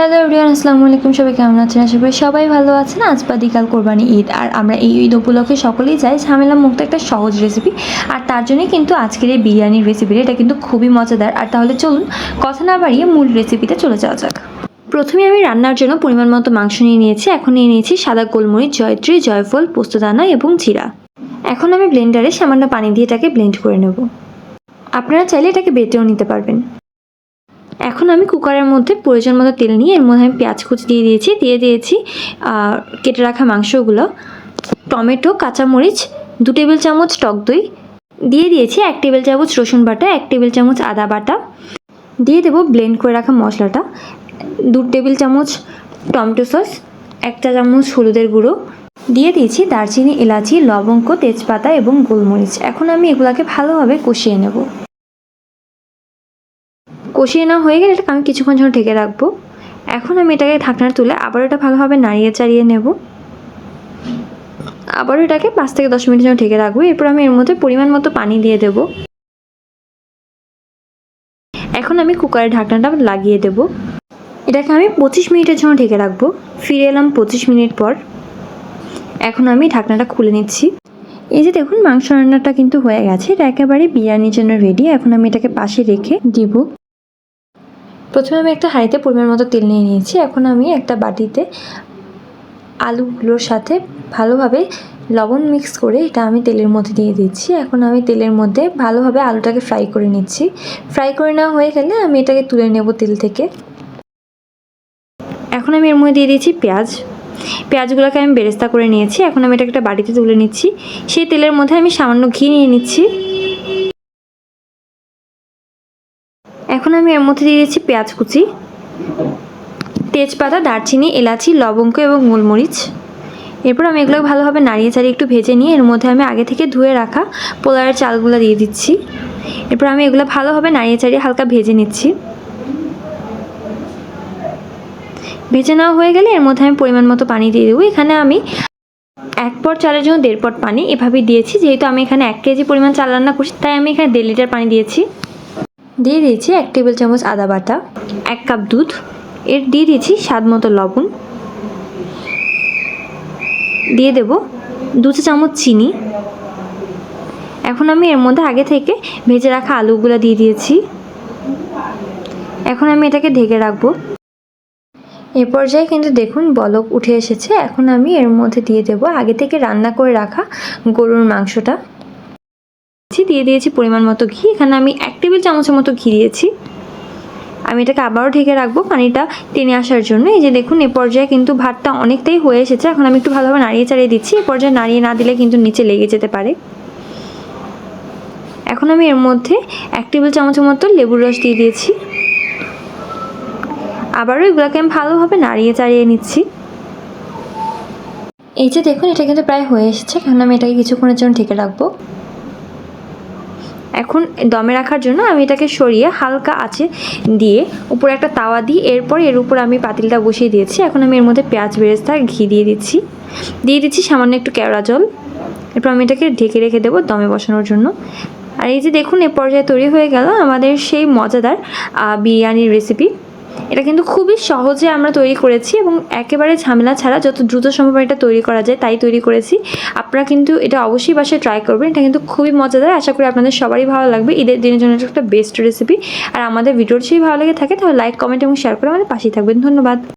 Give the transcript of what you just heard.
Hello everyone, আসসালামু আলাইকুম, সবাই কেমন আছেন? আশা করি সবাই ভালো আছেন। আজ বাদিকাল কোরবানি ঈদ, আর আমরা এই ঈদ উপলক্ষে সকলেই চাই ঝামেলা মুক্ত একটা সহজ রেসিপি আর তার জন্যই কিন্তু আজকের এই বিরিয়ানির রেসিপিটা এটা কিন্তু খুবই মজাদার। আর তাহলে চলুন, কথা না বাড়িয়ে মূল রেসিপিতে চলে যাওয়া যাক। প্রথমে আমি রান্নার জন্য পরিমাণ মতো মাংস নিয়ে নিয়েছি। এখন নিয়ে নিয়েছি সাদা গোলমরিচ, জয়ত্রী, জয়ফল পোস্তদানা এবং জিরা। এখন আমি ব্লেন্ডারে সামান্য পানি দিয়ে এটাকে ব্লেন্ড করে নেব। আপনারা চাইলে এটাকে বেটেও নিতে পারবেন। এখন আমি কুকারের মধ্যে প্রয়োজন মতো তেল নিয়ে এর মধ্যে আমি পেঁয়াজ কুচি দিয়ে দিয়েছি দিয়ে দিয়েছি কেটে রাখা মাংসগুলো, টমেটো, কাঁচামরিচ, দু টেবিল চামচ টক দই, দিয়ে দিয়েছি এক টেবিল চামচ রসুন বাটা, এক টেবিল চামচ আদা বাটা, দিয়ে দেবো ব্লেন্ড করে রাখা মশলাটা, দু টেবিল চামচ টমেটো সস একটা চামচ হলুদের গুঁড়ো, দিয়ে দিয়েছি দারচিনি, এলাচি, লবঙ্গ, তেজপাতা এবং গোলমরিচ। এখন আমি এগুলাকে ভালোভাবে কষিয়ে নেব। কষিয়ে নেওয়া হয়ে গেলে এটাকে আমি কিছুক্ষণ জন্য ঢেকে রাখব। এখন আমি এটাকে ঢাকনা তুলে আবার এটা ভালোভাবে নাড়িয়ে চাড়িয়ে নেব। আবারও এটাকে পাঁচ থেকে দশ মিনিট জন্য ঢেকে রাখব। এরপর আমি এর মধ্যে পরিমাণ মতো পানি দিয়ে দেব। এখন আমি কুকারের ঢাকনাটা লাগিয়ে দেব। এটাকে আমি পঁচিশ মিনিটের জন্য ঢেকে রাখব। ফিরে এলাম পঁচিশ মিনিট পর। এখন আমি ঢাকনাটা খুলে নিচ্ছি। এই যে দেখুন, মাংস রান্নাটা কিন্তু হয়ে গেছে। এটা একেবারে বিরিয়ানির জন্য রেডি এখন আমি এটাকে পাশে রেখে দিব। প্রথমে আমি একটা হাঁড়িতে পরিমাণ মতো তেল নিয়ে নিয়েছি। এখন আমি একটা বাটিতে আলুগুলোর সাথে ভালোভাবে লবণ মিক্স করে এটা আমি তেলের মধ্যে দিয়ে দিচ্ছি। এখন আমি তেলের মধ্যে ভালোভাবে আলুটাকে ফ্রাই করে নিচ্ছি। ফ্রাই করে নেওয়া হয়ে গেলে আমি এটাকে তুলে নেব তেল থেকে। এখন আমি এর মধ্যে দিয়ে দিয়েছি পেঁয়াজ। পেঁয়াজগুলোকে আমি বেরেস্তা করে নিয়েছি। এখন আমি এটাকে একটা বাটিতে তুলে নিচ্ছি। সেই তেলের মধ্যে আমি সামান্য ঘি নিয়ে নিচ্ছি। এখন আমি এর মধ্যে দিয়ে দিচ্ছি পেঁয়াজ কুচি, তেজপাতা, দারচিনি, এলাচি, লবঙ্গ এবং গোলমরিচ। এরপর আমি এগুলো ভালোভাবে নাড়িয়ে চাড়িয়ে একটু ভেজে নিয়ে এর মধ্যে আমি আগে থেকে ধুয়ে রাখা পোলারের চালগুলো দিয়ে দিচ্ছি। এরপর আমি এগুলো ভালোভাবে নাড়িয়ে চাড়িয়ে হালকা ভেজে নিচ্ছি। ভেজে নেওয়া হয়ে গেলে এর মধ্যে আমি পরিমাণ মতো পানি দিয়ে দেবো। এখানে আমি এক পট চালের জন্য দেড় পট পানি এভাবেই দিয়েছি। যেহেতু আমি এখানে এক কেজি পরিমাণ চাল রান্না করছি, তাই আমি এখানে দেড় লিটার পানি দিয়েছি। দিয়ে দিয়েছি এক টেবিল চামচ আদা বাটা, এক কাপ দুধ, এর দিয়ে দিয়েছি স্বাদ মতো লবণ। দিয়ে দেব দু চা চামচ চিনি। এখন আমি এর মধ্যে আগে থেকে ভেজে রাখা আলুগুলো দিয়ে দিয়েছি। এখন আমি এটাকে ঢেকে রাখব। এ পর্যায়ে কিন্তু দেখুন বলক উঠে এসেছে। এখন আমি এর মধ্যে দিয়ে দেব আগে থেকে রান্না করে রাখা গরুর মাংসটা। দিয়ে দিয়েছি পরিমাণ মতো ঘি। এখানে আমি এক টেবিল চামচের মতো ঘি দিয়েছি। আমি এটাকে আবারও ঢেকে রাখব পানিটা টেনে আসার জন্য। এই যে দেখুন, এ পর্যায়ে কিন্তু ভাতটা অনেকটাই হয়ে এসেছে। এখন আমি একটু ভালোভাবে নাড়িয়ে চাড়িয়ে দিচ্ছি। এ পর্যায়ে নাড়িয়ে না দিলে কিন্তু নিচে লেগে যেতে পারে। এখন আমি এর মধ্যে এক টেবিল চামচের মতো লেবুর রস দিয়ে দিয়েছি। আবারও এগুলোকে আমি ভালোভাবে নাড়িয়ে চাড়িয়ে নিচ্ছি। এই যে দেখুন, এটা কিন্তু প্রায় হয়ে এসেছে। এখন আমি এটাকে কিছুক্ষণের জন্য ঢেকে রাখব। এখন দমে রাখার জন্য আমি এটাকে সরিয়ে হালকা আছে দিয়ে উপরে একটা তাওয়া দিই। এরপর এর উপর আমি পাতিলটা বসিয়ে দিয়েছি। এখন আমি এর মধ্যে পেঁয়াজ, বেরেস্তা, ঘি দিয়ে দিচ্ছি। দিয়ে দিচ্ছি সামান্য একটু কেওড়া জল। এরপর আমি এটাকে ঢেকে রেখে দেবো দমে বসানোর জন্য। আর এই যে দেখুন, এ পর্যায়ে তৈরি হয়ে গেল আমাদের সেই মজাদার বিরিয়ানির রেসিপি এটা কিন্তু খুবই সহজে আমরা তৈরি করেছি এবং একেবারে ঝামেলা ছাড়া যত দ্রুত সম্ভব এটা তৈরি করা যায়, তাই তৈরি করেছি। আপনারা কিন্তু এটা অবশ্যই বাসায় ট্রাই করবেন, এটা কিন্তু খুবই মজাদার। আশা করি আপনাদের সবারই ভালো লাগবে। ঈদের দিনের জন্য একটা বেস্ট রেসিপি আর আমাদের ভিডিওর যদি ভালো লেগে থাকে তাহলে লাইক কমেন্ট এবং শেয়ার করে আমাদের পাশেই থাকবেন। ধন্যবাদ।